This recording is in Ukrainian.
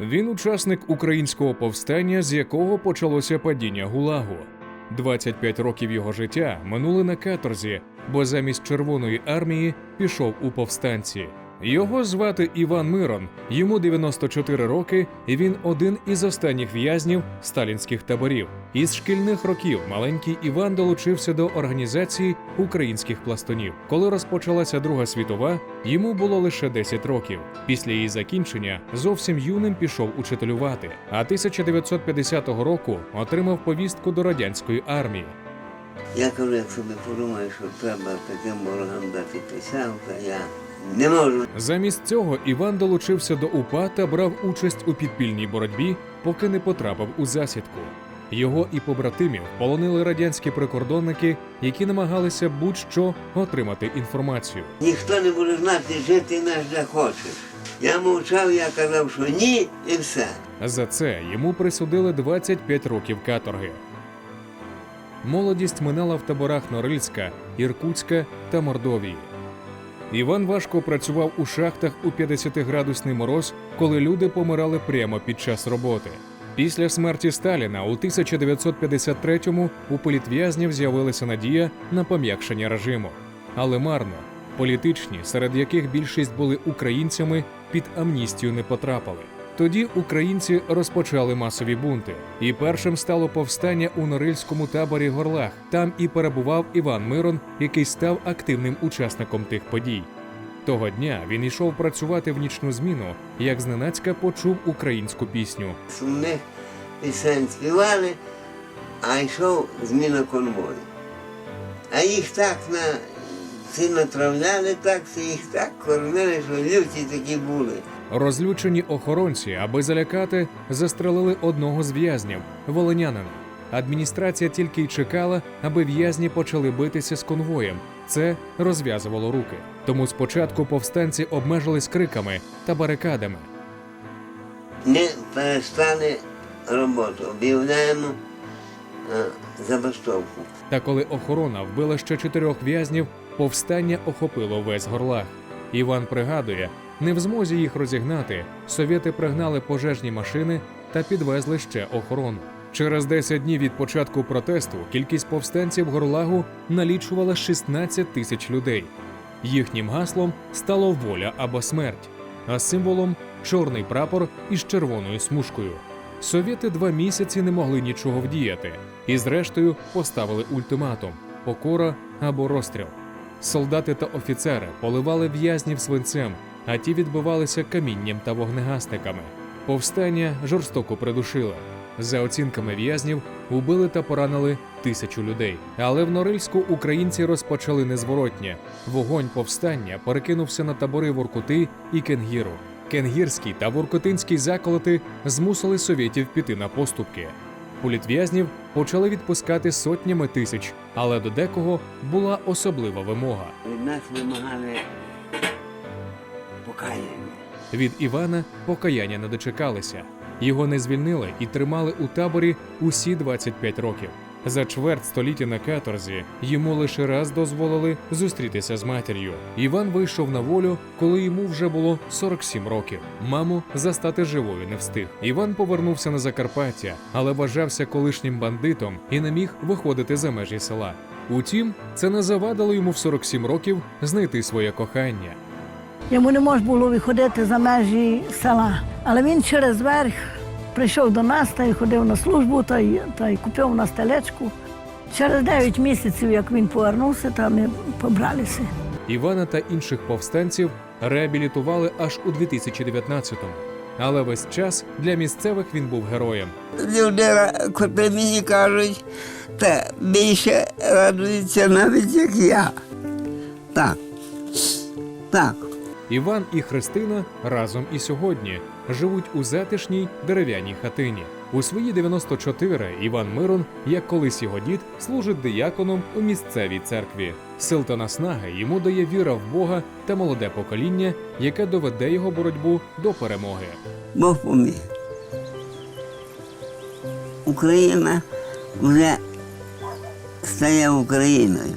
Він учасник українського повстання, з якого почалося падіння Гулагу. 25 років його життя минули на каторзі, бо замість Червоної армії пішов у повстанці. Його звати Іван Мирон, йому 94 роки, і він один із останніх в'язнів сталінських таборів. Із шкільних років маленький Іван долучився до організації українських пластунів. Коли розпочалася Друга світова, йому було лише 10 років. Після її закінчення зовсім юним пішов учителювати, а 1950 року отримав повістку до радянської армії. Я кажу, як собі подумаю, що треба таким ворогам дати то я не можу. Замість цього Іван долучився до УПА та брав участь у підпільній боротьбі, поки не потрапив у засідку. Його і побратимів полонили радянські прикордонники, які намагалися будь-що отримати інформацію. Ніхто не буде знати, жити наш де хочеш. Я мовчав, я казав, що ні, і все. За це йому присудили 25 років каторги. Молодість минала в таборах Норильська, Іркутська та Мордовії. Іван важко працював у шахтах у 50-градусний мороз, коли люди помирали прямо під час роботи. Після смерті Сталіна у 1953-му у політв'язнів з'явилася надія на пом'якшення режиму. Але марно. Політичні, серед яких більшість були українцями, під амністію не потрапили. Тоді українці розпочали масові бунти, і першим стало повстання у Норильському таборі Горлах. Там і перебував Іван Мирон, який став активним учасником тих подій. Того дня він йшов працювати в нічну зміну, як зненацька почув українську пісню. Сумних пісень співали, а йшов зміна конвою. А їх так на ці натравляли, так, це їх так кормили, що люті такі були. Розлючені охоронці, аби залякати, застрелили одного з в'язнів волинянина. Адміністрація тільки й чекала, аби в'язні почали битися з конвоєм. Це розв'язувало руки. Тому спочатку повстанці обмежились криками та барикадами. Не перестали роботу. Об'являємо е, забастовку. Та коли охорона вбила ще чотирьох в'язнів, повстання охопило весь горлах. Іван пригадує, не в змозі їх розігнати, совєти пригнали пожежні машини та підвезли ще охорону. Через 10 днів від початку протесту кількість повстанців горлагу налічувала 16 тисяч людей. Їхнім гаслом стало воля або смерть, а символом чорний прапор із червоною смужкою. Совєти два місяці не могли нічого вдіяти, і зрештою поставили ультиматум: покора або розстріл. Солдати та офіцери поливали в'язнів свинцем, а ті відбивалися камінням та вогнегасниками. Повстання жорстоко придушили. За оцінками в'язнів, убили та поранили тисячу людей. Але в Норильську українці розпочали незворотнє. Вогонь повстання перекинувся на табори Воркути і Кенгіру. Кенгірський та Воркутинський заколоти змусили совєтів піти на поступки. Політв'язнів почали відпускати сотнями тисяч, але до декого була особлива вимога. Нас вимагали покаяння. Від Івана покаяння не дочекалися. Його не звільнили і тримали у таборі усі 25 років. За чверть століття на каторзі йому лише раз дозволили зустрітися з матір'ю. Іван вийшов на волю, коли йому вже було 47 років. Маму застати живою не встиг. Іван повернувся на Закарпаття, але вважався колишнім бандитом і не міг виходити за межі села. Утім, це не завадило йому в 47 років знайти своє кохання. Йому не можна було виходити за межі села. Але він через верх прийшов до нас та й ходив на службу та й, та й купив на стелечку. Через 9 місяців, як він повернувся, та ми побралися. Івана та інших повстанців реабілітували аж у 2019-му. Але весь час для місцевих він був героєм. Люди, котрі мені кажуть, та більше радуються навіть як я. Так. Так. Іван і Христина разом і сьогодні живуть у затишній дерев'яній хатині. У свої 94 Іван Мирон, як колись його дід, служить дияконом у місцевій церкві. Сил та наснаги йому дає віра в Бога та молоде покоління, яке доведе його боротьбу до перемоги. Бог поміг. Україна вже стає Україною.